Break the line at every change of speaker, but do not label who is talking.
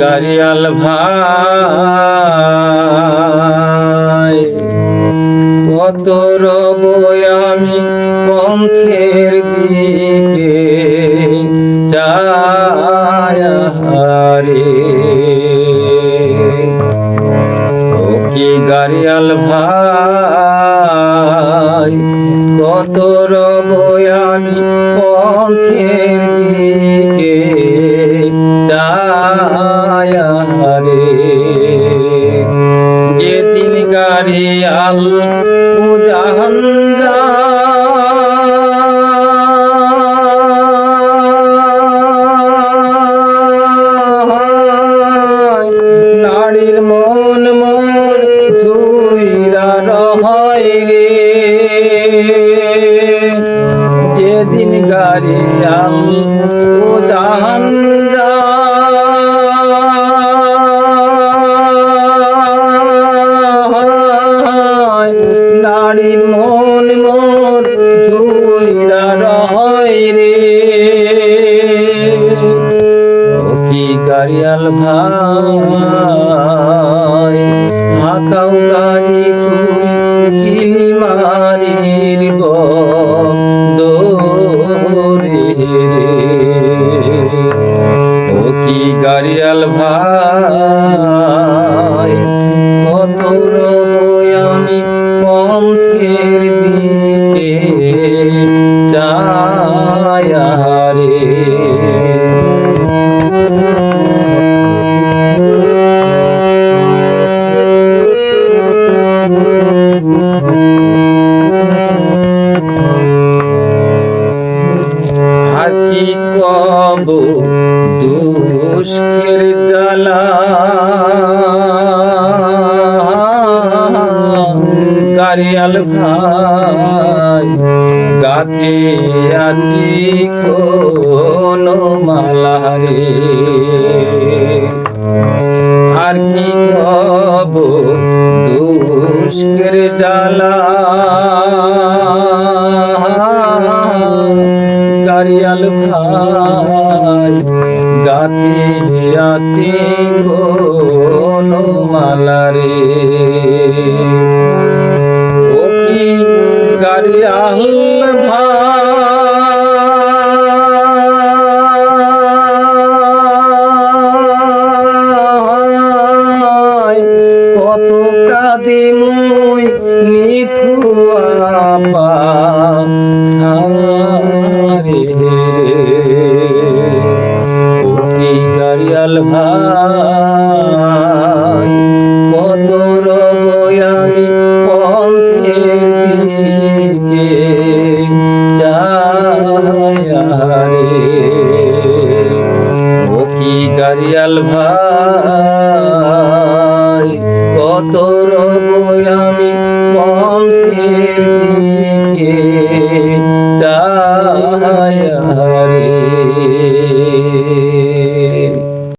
গাড়িয়াল ভাই? কত রব আমি পন্থের দিকে যারে ও যায়, নারীর মন মন ধুইরা রহাই রে। যেদিন গাড়িয়াল উজাহান যায়, রহাই রে কি গাড়িয়াল ভাই, হাকাও গাড়ি তুই চিলি মারির রে ও কি গাড়িয়াল ভাই দুষ্কের জ্বালা গারিয়াল ভাই গাতে আছি কোন মালা রে আর কি কব দুষ্কের জ্বালা ভাই গাথি আছি কোন মালারে ও কি গাড়িয়াল ভাই? কত কাদি মুই নিথুয়া পা। রে। যায় কত রব মন ফের দিকে